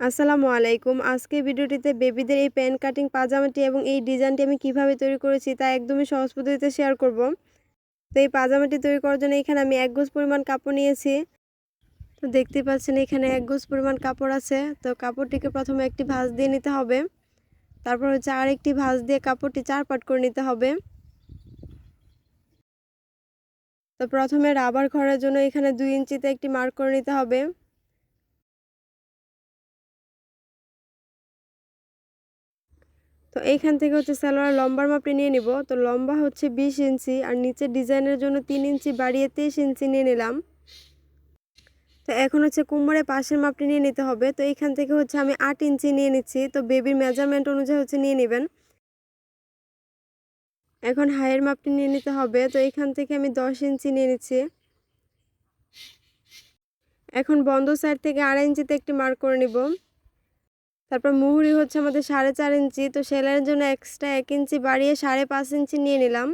আসসালামু আলাইকুম। আজকে ভিডিওটিতে বেবিদের এই প্যান্ট কাটিং পাজামাটি এবং এই ডিজাইনটি আমি কীভাবে তৈরি করেছি তা একদমই সহজ পদ্ধতিতে শেয়ার করব। তো এই পাজামাটি তৈরি করার জন্য এখানে আমি এক গোজ পরিমাণ কাপড় নিয়েছি। তো দেখতে পাচ্ছেন এখানে এক গোজ পরিমাণ কাপড় আছে। তো কাপড়টিকে প্রথমে একটি ভাঁজ দিয়ে নিতে হবে। তারপর হচ্ছে আরেকটি ভাঁজ দিয়ে কাপড়টি চার পাট করে নিতে হবে। তো প্রথমে রাবার ঘরের জন্য এখানে দুই ইঞ্চিতে একটি মার্ক করে নিতে হবে। তো এইখান থেকে হচ্ছে সালোয়ার লম্বার মাপটি নিয়ে নিব। তো লম্বা হচ্ছে বিশ ইঞ্চি আর নিচের ডিজাইনের জন্য তিন ইঞ্চি বাড়িয়ে তেইশ ইঞ্চি নিয়ে নিলাম। তো এখন হচ্ছে কুম্বরে পাশের মাপটি নিয়ে নিতে হবে। তো এইখান থেকে হচ্ছে আমি আট ইঞ্চি নিয়ে নিচ্ছি। তো বেবির মেজারমেন্ট অনুযায়ী হচ্ছে নিয়ে নেবেন। এখন হাইয়ের মাপটি নিয়ে নিতে হবে। তো এইখান থেকে আমি দশ ইঞ্চি নিয়ে নিচ্ছি। এখন বন্ধ সাইড থেকে আড়াই ইঞ্চিতে একটি মার্ক করে নিব। তারপর মুহুরি হচ্ছে আমাদের সাড়ে চার ইঞ্চি, তো সেলাইয়ের জন্য এক্সট্রা এক ইঞ্চি বাড়িয়ে সাড়ে পাঁচ ইঞ্চি নিয়ে নিলাম।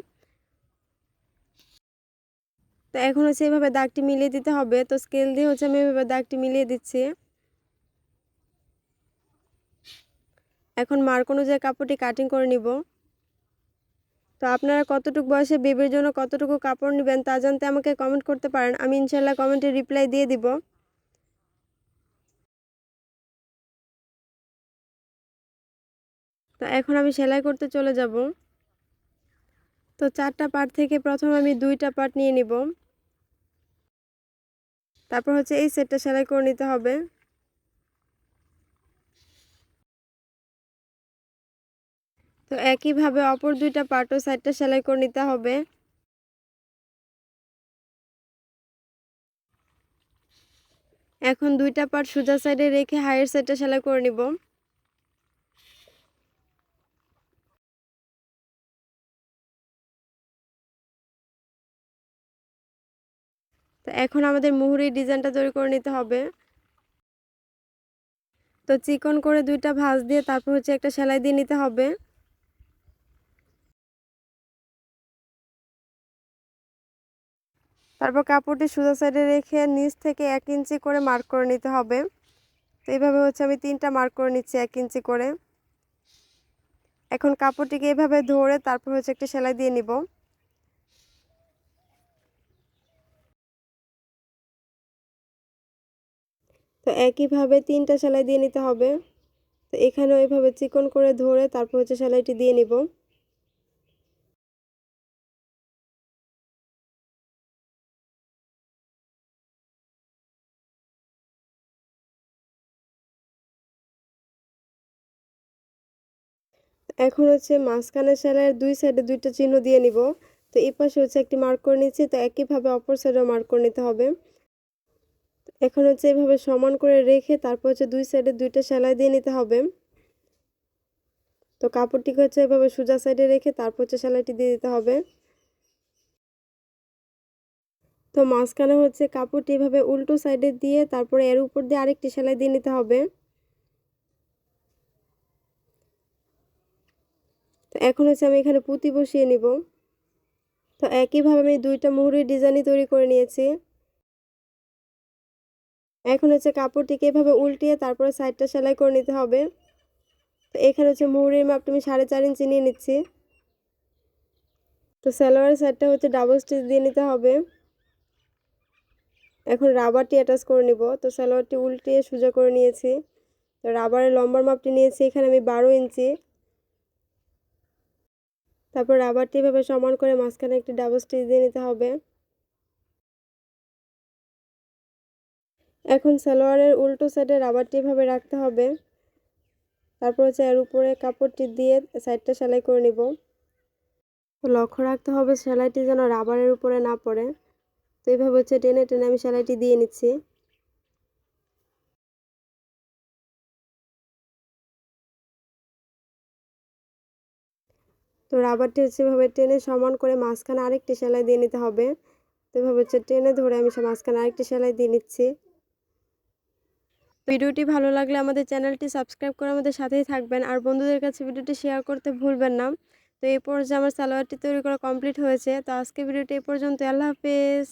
তো এখন হচ্ছে এভাবে দাগটি মিলিয়ে দিতে হবে, তো স্কেল দিয়ে হচ্ছে আমি এভাবে দাগটি মিলিয়ে দিচ্ছি। এখন মার্ক অনুযায়ী কাপড়টি কাটিং করে নিব। তো আপনারা কতটুকু বয়সে বেবির জন্য কতটুকু কাপড় নেবেন তা জানতে আমাকে কমেন্ট করতে পারেন, আমি ইনশাল্লাহ কমেন্টে রিপ্লাই দিয়ে দিব। তো এখন আমি সেলাই করতে চলে যাব। তো চারটা পার্ট থেকে প্রথমে আমি দুইটা পার্ট নিয়ে নিব। তারপর হচ্ছে এই সেটটা সেলাই করে নিতে হবে। তো একইভাবে অপর দুইটা পার্টও সাইডটা সেলাই করে নিতে হবে। এখন দুইটা পার্ট সোজা সাইডে রেখে হাইয়ের সাইডটা সেলাই করে নিব। তো এখন আমাদের মুহুরির ডিজাইনটা তৈরি করে নিতে হবে। তো চিকন করে দুইটা ভাঁজ দিয়ে তারপর হচ্ছে একটা সেলাই দিয়ে নিতে হবে। তারপর কাপড়টি সোজা সাইডে রেখে নিচ থেকে এক ইঞ্চি করে মার্ক করে নিতে হবে। তো এইভাবে হচ্ছে আমি তিনটা মার্ক করে নিচ্ছি এক ইঞ্চি করে। এখন কাপড়টিকে এভাবে ধরে তারপর হচ্ছে একটা সেলাই দিয়ে নিব। তো একইভাবে তিনটা সেলাই দিয়ে নিতে হবে। তো এখানেও এইভাবে চিকন করে ধরে তারপর হচ্ছে সেলাইটি দিয়ে নিব। এখন হচ্ছে মাঝখানে সেলাইয়ের দুই সাইডে দুইটা চিহ্ন দিয়ে নিব। তো এই পাশে হচ্ছে একটি মার্ক করে নিচ্ছি, তো একইভাবে অপর সাইডেও মার্ক করে নিতে হবে। এখন হচ্ছে এভাবে সমান করে রেখে তারপর হচ্ছে দুই সাইডে দুইটা সেলাই দিয়ে নিতে হবে। তো কাপড়টিকে হচ্ছে এভাবে সোজা সাইডে রেখে তারপর হচ্ছে সেলাইটি দিয়ে দিতে হবে। তো মাঝখানে হচ্ছে কাপড়টি এভাবে উল্টো সাইডে দিয়ে তারপরে এর উপর দিয়ে আরেকটি সেলাই দিয়ে নিতে হবে। তো এখন হচ্ছে আমি এখানে পুঁতি বসিয়ে নিব। তো একইভাবে আমি দুইটা মুহুরির ডিজাইনই তৈরি করে নিয়েছি। এখন হচ্ছে কাপড়টিকে এভাবে উল্টিয়ে তারপরে সাইডটা সেলাই করে নিতে হবে। তো এখানে হচ্ছে মুহুরির মাপটা আমি সাড়ে চার ইঞ্চি নিয়ে নিচ্ছি। তো সালোয়ারের সাইডটা হচ্ছে ডাবল স্টিচ দিয়ে নিতে হবে। এখন রাবারটি অ্যাটাচ করে নিব। তো সালোয়ারটি উল্টিয়ে সোজা করে নিয়েছি। তো রাবারের লম্বার মাপটি নিয়েছি এখানে আমি বারো ইঞ্চি। তারপর রাবারটি এভাবে সমান করে মাঝখানে একটি ডাবল স্টিচ দিয়ে নিতে হবে। এখন সালোয়ারের উল্টো সাইডে রাবারটি এভাবে রাখতে হবে। তারপর হচ্ছে এর উপরে কাপড়টি দিয়ে সাইডটা সেলাই করে নিব। লক্ষ্য রাখতে হবে সেলাইটি যেন রাবারের উপরে না পড়ে। তো এইভাবে হচ্ছে টেনে টেনে আমি সেলাইটি দিয়ে নিচ্ছি। তো রাবারটি হচ্ছে এভাবে টেনে সমান করে মাঝখানে আরেকটি সেলাই দিয়ে নিতে হবে। তো এভাবে হচ্ছে টেনে ধরে আমি সে মাঝখানে আরেকটি সেলাই দিয়ে নিচ্ছি। ভিডিওটি ভালো লাগলে আমাদের চ্যানেলটি সাবস্ক্রাইব করে আমাদের সাথেই থাকবেন। আর বন্ধুদের কাছে ভিডিওটি শেয়ার করতে ভুলবেন না। তো এই পর্যায়ে আমার সালোয়ারটি তৈরি করা কমপ্লিট হয়েছে। তো আজকে ভিডিওটি এই পর্যন্ত আল্লাহ হাফেজ।